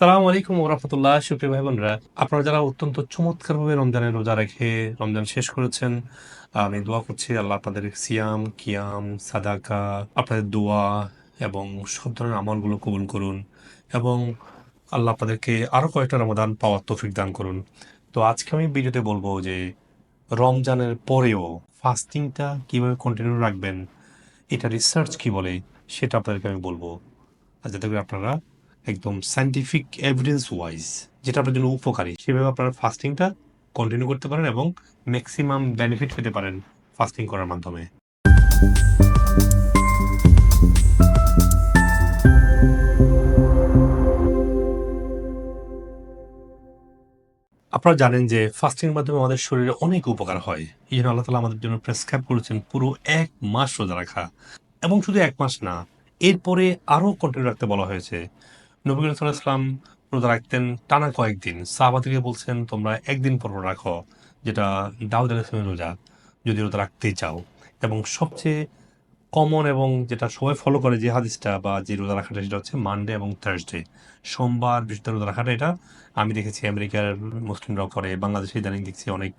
সালাম আলাইকুম ওরহামতুল্লাহ সুপ্রিয় ভাই বোনরা আপনারা যারা অত্যন্ত চমৎকারভাবে রমজানের রোজা রেখে রমজান শেষ করেছেন, আমি দোয়া করছি, আল্লাহ আপনাদের সিয়াম, কিয়াম, সাদাকা, আপনাদের দোয়া এবং সব ধরনের আমলগুলো কবুল করুন এবং আল্লাহ আপনাদেরকে আরও কয়েকটা রমাদান পাওয়ার তৌফিক দান করুন। তো আজকে আমি ভিডিওতে বলব যে রমজানের পরেও ফাস্টিংটা কীভাবে কন্টিনিউ রাখবেন, এটা রিসার্চ কি বলে, সেটা আপনাদেরকে আমি বলব। যাতে করে আপনারা একদম সাইন্টিফিক এভিডেন্স ওয়াইজ যেটা আপনার জন্য উপকারী। সেভাবে আপনারা ফাস্টিংটা কন্টিনিউ করতে পারেন এবং ম্যাক্সিমাম বেনিফিট পেতে পারেন ফাস্টিং করার মাধ্যমে। আপনারা জানেন যে ফাস্টিং মাধ্যমে আমাদের শরীরে অনেক উপকার হয়। এই জন্য আল্লাহ তালা আমাদের জন্য প্রেসক্রাইব করেছেন পুরো এক মাস রোজা রাখা। এবং শুধু এক মাস না, এরপরে আরও কন্টিনিউ রাখতে বলা হয়েছে। নবী করিম ইসলাম রোজা রাখতেন টানা কয়েকদিন। সাহাবাদিকে বলছেন, তোমরা একদিন পর রাখো, যেটা দাউদ আলাহ রোজা, যদি রোজা রাখতেই চাও। এবং সবচেয়ে কমন এবং যেটা সবাই ফলো করে যে হাদিসটা বা যে রোজা রাখাটা, সেটা হচ্ছে মানডে এবং থার্সডে সোমবার বৃহস্পতিবার রোজা রাখাটা, এটা আমি দেখেছি আমেরিকার মুসলিমরাও করে, বাংলাদেশে ইদানিং দেখছি অনেক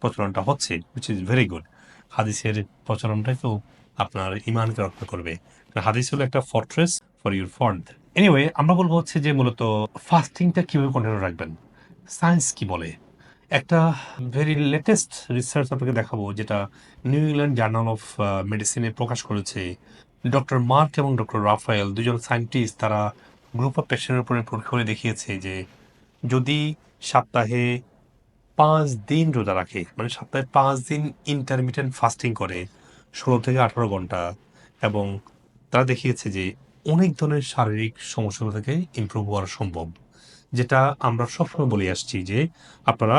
প্রচলনটা হচ্ছে উইচ ইজ ভেরি গুড হাদিসের প্রচলনটাই তো আপনার ইমানকে রক্ষা করবে। হাদিস হলো একটা fortress for your fort anyway আমরা বলব হচ্ছে যে মূলত ফাস্টিংটা কীভাবে কন্টিনিউ রাখবেন? সায়েন্স কি বলে? একটা ভেরি লেটেস্ট রিসার্চ আপনাকে দেখাবো যেটা নিউ ইংল্যান্ড জার্নাল অফ মেডিসিনে প্রকাশ করেছে। ডক্টর মার্ক এবং ডক্টর রাফায়েল দুজন সায়েন্টিস্ট তারা গ্রুপ অফ পেশেন্টের উপরে পরীক্ষা করে দেখিয়েছে যে যদি সপ্তাহে পাঁচ দিন রোজা রাখে মানে সপ্তাহে পাঁচ দিন ইন্টারমিডিয়েন্ট ফাস্টিং করে, ষোলো থেকে আঠারো ঘণ্টা এবং তারা দেখিয়েছে যে অনেক ধরনের শারীরিক সমস্যাগুলো থেকে ইমপ্রুভ হওয়া সম্ভব। যেটা আমরা সবসময় বলে আসছি যে, আপনারা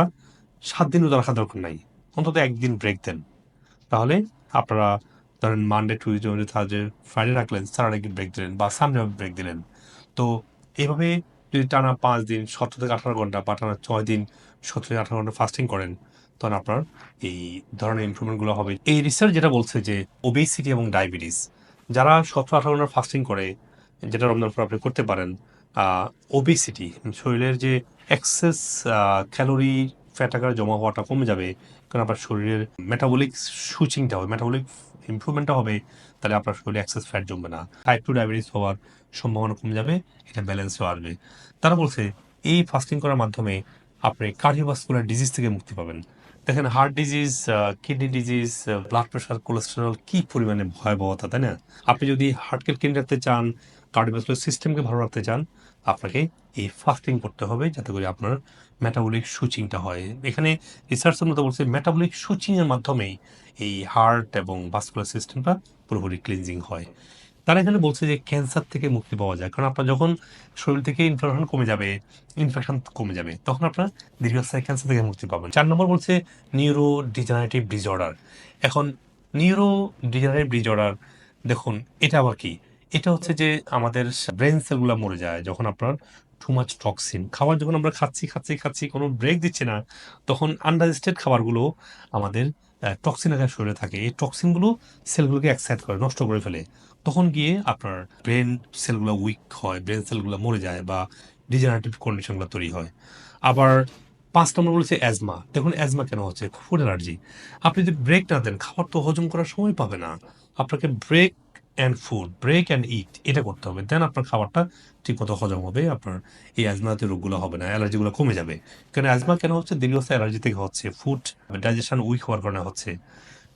সাত দিন রোজা রাখা দরকার নাই, অন্তত একদিন ব্রেক দেন। তাহলে আপনারা ধরেন Monday Tuesday Wednesday Thursday Friday রাখলেন একদিন ব্রেক দিলেন বা সানডে ব্রেক দিলেন। তো এইভাবে যদি টানা পাঁচ দিন, সতেরো থেকে আঠারো ঘণ্টা বা টানা ছয় দিন, সতেরো থেকে আঠারো ঘণ্টা ফাস্টিং করেন, তখন আপনার এই ধরনের ইমপ্রুভমেন্টগুলো হবে। এই রিসার্চ যেটা বলছে যে ওবেসিটি এবং ডায়াবেটিস যারা সতেরো আঠারো ঘণ্টা ফাস্টিং করে, যেটা রমজান পর আপনি করতে পারেন ওবেসিটি শরীরের যে এক্সেস ক্যালোরি ফ্যাট আকারে জমা হওয়াটা কমে যাবে, কারণ আপনার শরীরের মেটাবলিক সুচিংটা হবে মেটাবলিক ইমপ্রুভমেন্টটা হবে, তাহলে আপনার শরীরে এক্সেস ফ্যাট জমবে না। টাইপ টু ডায়াবেটিস হওয়ার সম্ভাবনা কমে যাবে, এটা ব্যালেন্সও আসবে। তারা বলছে, এই ফাস্টিং করার মাধ্যমে আপনি কার্ডিওভাস্কুলার ডিজিজ থেকে মুক্তি পাবেন। দেখেন heart disease kidney disease blood pressure cholesterol কি পরিমাণে ভয়াবহতা, তাই না? আপনি যদি হার্টকে ক্লিন রাখতে চান কার্ডিওভাস্কুলার সিস্টেমকে ভালো রাখতে চান, আপনাকে এই ফাস্টিং করতে হবে যাতে করে আপনার মেটাবলিক সুচিংটা হয়। এখানে রিসার্চের মতো বলছে মেটাবলিক সুচিংয়ের মাধ্যমেই এই হার্ট এবং ভাস্কুলার সিস্টেমটা পুরোপুরি ক্লিনজিং হয়। তারা এখানে বলছে যে ক্যান্সার থেকে মুক্তি পাওয়া যায়। কারণ আপনার যখন শরীর থেকে ইনফ্লামেশন কমে যাবে ইনফেকশন কমে যাবে, তখন আপনার দীর্ঘস্থায়ী ক্যান্সার থেকে মুক্তি পাবেন। চার নম্বর বলছে নিউরো ডিজেনারেটিভ ডিসঅর্ডার এখন নিউরো ডিজেনারেটিভ ডিসঅর্ডার দেখুন, এটা আবার কি? এটা হচ্ছে যে আমাদের ব্রেন সেলগুলো মরে যায় যখন আপনার টু মাচ টক্সিন খাবার যখন আমরা খাচ্ছি খাচ্ছি খাচ্ছি, কোনো ব্রেক দিচ্ছে না, তখন আন্ডারস্টেড খাবারগুলো আমাদের টক্সিন আকার শরীরে থাকে। এই টক্সিনগুলো সেলগুলোকে এক্সাইট করে, নষ্ট করে ফেলে। তখন গিয়ে আপনার ব্রেন সেলগুলো উইক হয় ব্রেন সেলগুলো মরে যায় বা ডিজেনারেটিভ কন্ডিশনগুলো তৈরি হয়। আবার পাঁচ নম্বর বলেছে অ্যাজমা দেখুন অ্যাজমা কেন হচ্ছে? ফুড অ্যালার্জি আপনি যদি ব্রেক না দেন, খাবার তো হজম করার সময় পাবে না। আপনাকে break and food break and eat এটা করতে হবে। দেন আপনার খাবারটা ঠিকমতো হজম হবে, আপনার এই অ্যাজমাতে রোগগুলো হবে না অ্যালার্জিগুলো কমে যাবে। কারণ অ্যাজমা কেন হচ্ছে? দীর্ঘস্থায়ী অ্যালার্জি থেকে হচ্ছে। ফুড ডাইজেশন উইক হওয়ার কারণে হচ্ছে।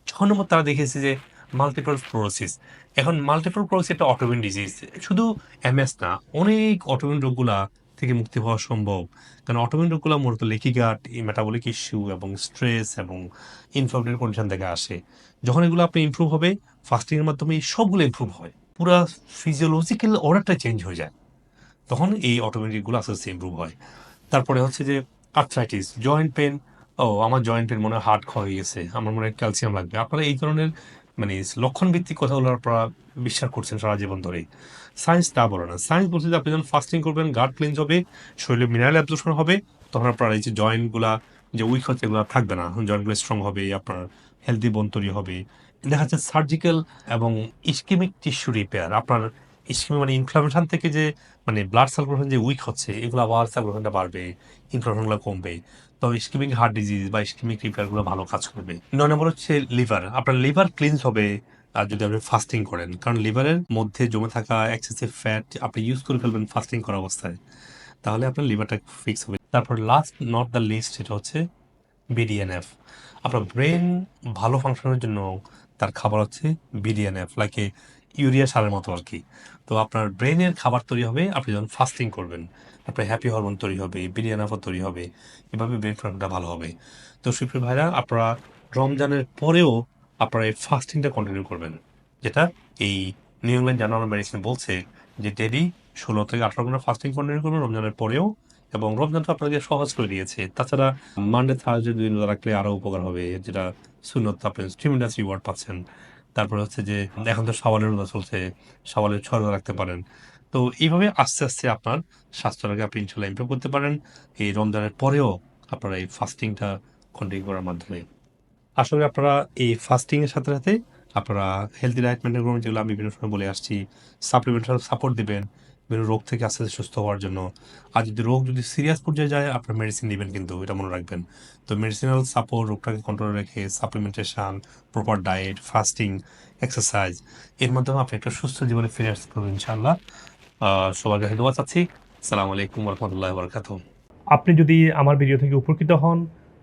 ছ নম্বর তারা দেখেছে যে মাল্টিপল স্ক্লেরোসিস এখন মাল্টিপল স্ক্লেরোসিস একটা অটোমিন ডিজিজ শুধু এমএস না, অনেক অটোমিন রোগগুলা থেকে মুক্তি হওয়া সম্ভব। কারণ অটোমিন রোগগুলো মূলত লেকি গাট মেটাবলিক ইস্যু এবং স্ট্রেস এবং ইনফ্লামেটরি কন্ডিশন থেকে আসে। যখন এগুলো আপনি ইমপ্রুভ হবে ফাস্টিংয়ের মাধ্যমে সবগুলো ইমপ্রুভ হয়। পুরো ফিজিওলজিক্যাল অর্ডারটা চেঞ্জ হয়ে যায়। তখন এই অটোমেটিকগুলো আস্তে আস্তে ইমপ্রুভ হয়। তারপরে হচ্ছে যে আর্থ্রাইটিস জয়েন্ট পেন ও আমার জয়েন্ট পেন মনে হয় হার্ট ক্ষয় হয়ে গেছে। আমার মনে হয় ক্যালসিয়াম লাগবে। আপনারা এই ধরনের মানে লক্ষণ ভিত্তিক কথাগুলো আপনারা বিশ্বাস করছেন সারা জীবন ধরেই। সায়েন্স তা বলে না। সায়েন্স বলছে যে, আপনি যখন ফাস্টিং করবেন গার্ড ক্লিনজ হবে, শরীরে মিনারেল অ্যাবজর্পশন হবে, তখন আপনার এই যে জয়েন্টগুলা যে উইক হচ্ছে এগুলো থাকবে না। জয়েন্টগুলো স্ট্রং হবে, আপনার হেলদি বোন তৈরি হবে। দেখা যাচ্ছে সার্জিক্যাল এবং ইস্কিমিক টিস্যু রিপেয়ার আপনার ইস্কিমিক মানে ইনফ্লামেশন থেকে যে মানে ব্লাড সার্কুলেশন যে উইক হচ্ছে, এগুলো আবার সার্কুলেশনটা বাড়বে ইনফ্লামেশনগুলো কমবে। তো ইস্কিমিক হার্ট ডিজিজ বা ইস্কিমিক রিপেয়ারগুলো ভালো কাজ করবে। নয় নম্বর হচ্ছে লিভার আপনার লিভার ক্লিনস হবে, আর যদি আপনি ফাস্টিং করেন, কারণ লিভারের মধ্যে জমে থাকা এক্সেসিভ ফ্যাট আপনি ইউজ করে ফেলবেন ফাস্টিং করা অবস্থায়। তাহলে আপনার লিভারটা ফিক্স হবে। তারপর লাস্ট নট দ্য লিস্ট এটা হচ্ছে বিডিএনএফ আপনার ব্রেন ভালো ফাংশনের জন্য তার খাবার হচ্ছে বিডিএনএফ লাইকে ইউরিয়া সারের মতো আর কি। তো আপনার ব্রেনের খাবার তৈরি হবে, আপনি যখন ফাস্টিং করবেন, আপনার হ্যাপি হরমোন তৈরি হবে বিডিএনএফও তৈরি হবে, এভাবে ব্রেন ফাংশনটা ভালো হবে। তো শিল্পী ভাইরা, আপনারা রমজানের পরেও আপনারা এই ফাস্টিংটা কন্টিনিউ করবেন, যেটা এই নিউ ইংল্যান্ড জার্নাল মেডিসিন বলছে যে ডেলি ষোলো থেকে আঠারো ঘণ্টা ফাস্টিং কন্টিনিউ করবেন রমজানের পরেও, এবং রমজান তো আপনাদের সহজ করে দিয়েছে। তাছাড়া মানডে থার্সডে দুদিন রাখলে আরও উপকার হবে, যেটা সুন্নত আপনি স্টিমিনাস রিওয়ার্ড পাচ্ছেন। তারপরে হচ্ছে যে, এখন তো সওয়ালের রোজা চলছে সওয়ালের ছয় রাখতে পারেন। তো এইভাবে আস্তে আস্তে আপনার স্বাস্থ্যটাকে আপনি ইনশাল্লাহ ইমপ্রুভ করতে পারেন। এই রমজানের পরেও আপনারা এই ফাস্টিংটা কন্টিনিউ করার মাধ্যমে। আসলে আপনারা এই ফাস্টিংয়ের সাথে সাথে আপনারা হেলদি ডায়েট মেনটেন করবেন, যেগুলো আমি বিভিন্ন সময় বলে আসছি। সাপ্লিমেন্টাল সাপোর্ট দিবেন, বিভিন্ন রোগ থেকে আস্তে আস্তে সুস্থ হওয়ার জন্য। আর যদি রোগ যদি সিরিয়াস পর্যায়ে যায়, আপনার মেডিসিন নেবেন কিন্তু, এটা মনে রাখবেন। তো মেডিসিনাল সাপোর্ট রোগটাকে কন্ট্রোলে রেখে supplementation proper diet fasting exercise এর মাধ্যমে আপনি একটা সুস্থ জীবনে ফিরে আসতে পারবেন, ইনশাআল্লাহ। সবার কাছে দোয়া চাচ্ছি সালাম আলাইকুম রহমতুল্লাহ বরকাতুহ। আপনি যদি আমার ভিডিও থেকে উপকৃত হন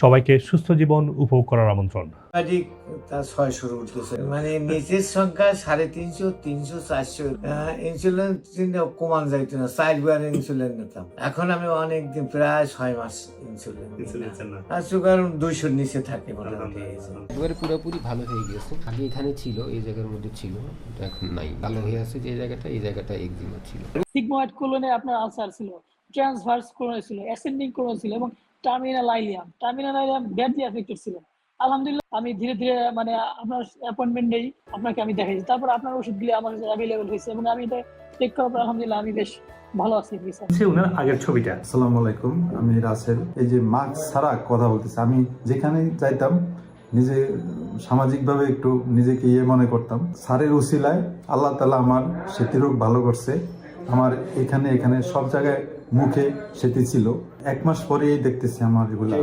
সবাইকে সুস্থ জীবন উপভোগ করার আমন্ত্রণ। তার ছয়শোর উঠতেছে মানে নিচের সংখ্যা সাড়ে তিনশো তিনশো চারশো। ইনসুলিন কমান যাইতো না চারবার ইনসুলিন নিতাম। এখন আমি অনেক দিন প্রায় ছয় মাস ইনসুলিন আর সুগার দুইশোর নিচে থাকে মোটামুটি। এবারে পুরোপুরি ভালো হয়ে গেছে আগে এখানে ছিল এই জায়গার মধ্যে ছিল এখন নাই। ভালো হয়ে আছে যে জায়গাটা এই জায়গাটা একদিনও ছিল। সিগময়েড কোলনে আপনার আলসার ছিল ট্রান্সভার্স কোলনে ছিল অ্যাসেন্ডিং কোলন ছিল এবং terminal ileum terminal ileum badly affected ছিল আলহামদুলিল্লাহ, আমি ধীরে ধীরে মানে আপনার অ্যাপয়েন্টমেন্ট নেই, আপনাকে আমি দেখাইছি। তারপর আপনার ওষুধগুলি আমার কাছে অ্যাভেলেবল হয়েছে এবং আমি এটা টেক করার পর আলহামদুলিল্লাহ আমি বেশ ভালো আছি স্যার ওনার আগের ছবিটা। আসসালামু আলাইকুম, আমি রাসেল। এই যে মাস্ক ছাড়া কথা বলতেছি, আমি যেখানে যাইতাম, নিজে সামাজিকভাবে একটু নিজেকে ইয়ে মনে করতাম। স্যারের উসিলায় আল্লাহ তালা আমার সেতি রোগ ভালো করছে। আমার এখানে এখানে সব জায়গায় মুখে সেটি ছিল। এক মাস পরেই দেখতেছি আমার এগুলো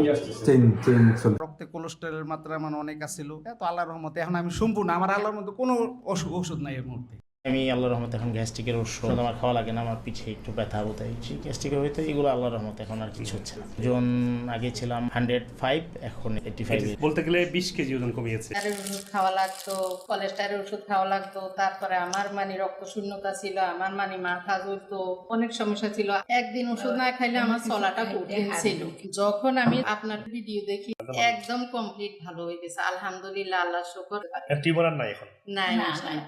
চেন চেন চলে। রক্তে কোলেস্টেরলের মাত্রা আমার অনেক আছিল এত আল্লাহর রহমতে এখন আমি সম্পূর্ণ আমার আল্লাহর মধ্যে কোনো ওষুধ নাই এর মুহূর্তে। আমি আল্লাহর রহমতে এখন গ্যাস্ট্রিকের ওষুধ আমার খাওয়া লাগে না আমার পিঠে একটু ব্যথা হয় গ্যাস্ট্রিকের হইতে এগুলো আল্লাহর রহমতে এখন আর কিছু হচ্ছে না। ওজন আগে ছিলাম হান্ড্রেড ফাইভ এখন এইটি ফাইভ। বলতে গেলে বিশ কেজি ওজন কমিয়েছে। ওষুধ খাওয়া লাগতো কোলেস্টারের ওষুধ খাওয়া লাগতো তারপরে আমার মানে রক্ত শূন্যতা ছিল আমার মানে মাথা জ্বলতো অনেক সমস্যা ছিল। একদিন ওষুধ না খাইলে আমার চলাটা কঠিন ছিল। যখন আমি আপনার ভিডিও দেখি একদম। কমপ্লিট ভালো হয়ে গেছে। আলহামদুলিল্লাহ আল্লাহ শুকর। টিউমার নাই এখন? নাই। নাই।